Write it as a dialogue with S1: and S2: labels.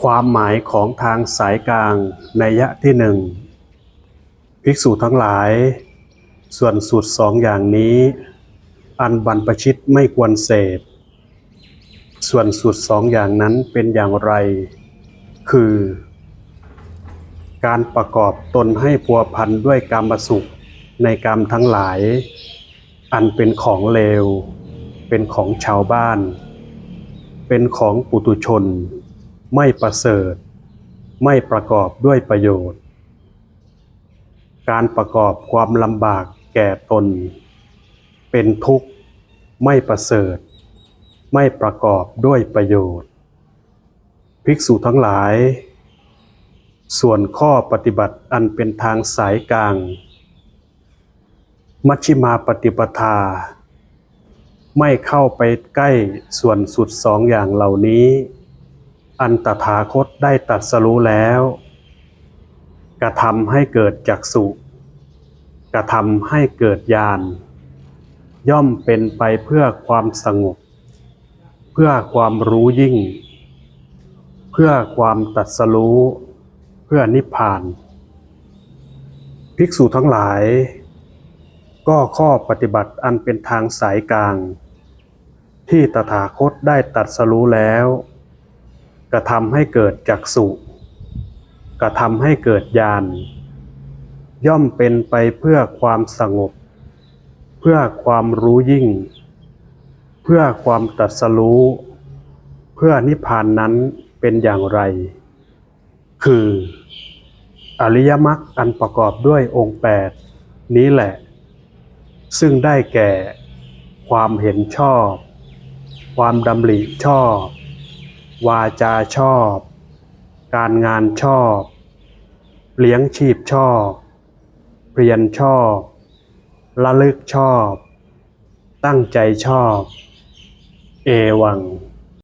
S1: ความหมายของทางสายกลางในยะที่หนึ่งภิกษุทั้งหลาย ส่วนสุดสองอย่างนี้ อันบรรพชิตไม่ควรเสพ ส่วนสุดสองอย่างนั้นเป็นอย่างไร คือ การประกอบตนให้พัวพันด้วยกรรมสุขในกรรมทั้งหลาย อันเป็นของเลว เป็นของชาวบ้าน เป็นของปุตุชน ไม่ประเสริฐ ไม่ประกอบด้วยประโยชน์ การประกอบความลำบากแก่ตน เป็นทุกข์ ไม่ประเสริฐ ไม่ประกอบด้วยประโยชน์ ภิกษุทั้งหลาย ส่วนข้อปฏิบัติอันเป็นทางสายกลาง มัชฌิมาปฏิปทา ไม่เข้าไปใกล้ส่วนสุดสองอย่างเหล่านี้ อันตถาคตได้ตัดสรู้แล้ว กระทำให้เกิดจักสุกระทำให้เกิดญาณย่อมเป็นไปเพื่อความสงบ เพื่อความรู้ยิ่ง เพื่อความตัดสรู้ เพื่อนิพพาน ภิกษุทั้งหลาย ก็ข้อปฏิบัติอันเป็นทางสายกลาง ที่ตถาคตได้ตัดสรู้แล้ว กระทำให้เกิดจักสุกระทำให้เกิดญาณย่อมเป็นไปเพื่อความสงบ เพื่อความรู้ยิ่ง เพื่อความตรัดสรู้ เพื่อนิพพานนั้นเป็นอย่างไร คือ อริยมรรคอันประกอบด้วยองค์แปดนี้แหละ ซึ่งได้แก่ ความเห็นชอบ ความดำริชอบ วาจาชอบ การงานชอบ เลี้ยงชีพชอบ เปรียนชอบ ละลึกชอบ ตั้งใจชอบ เอวัง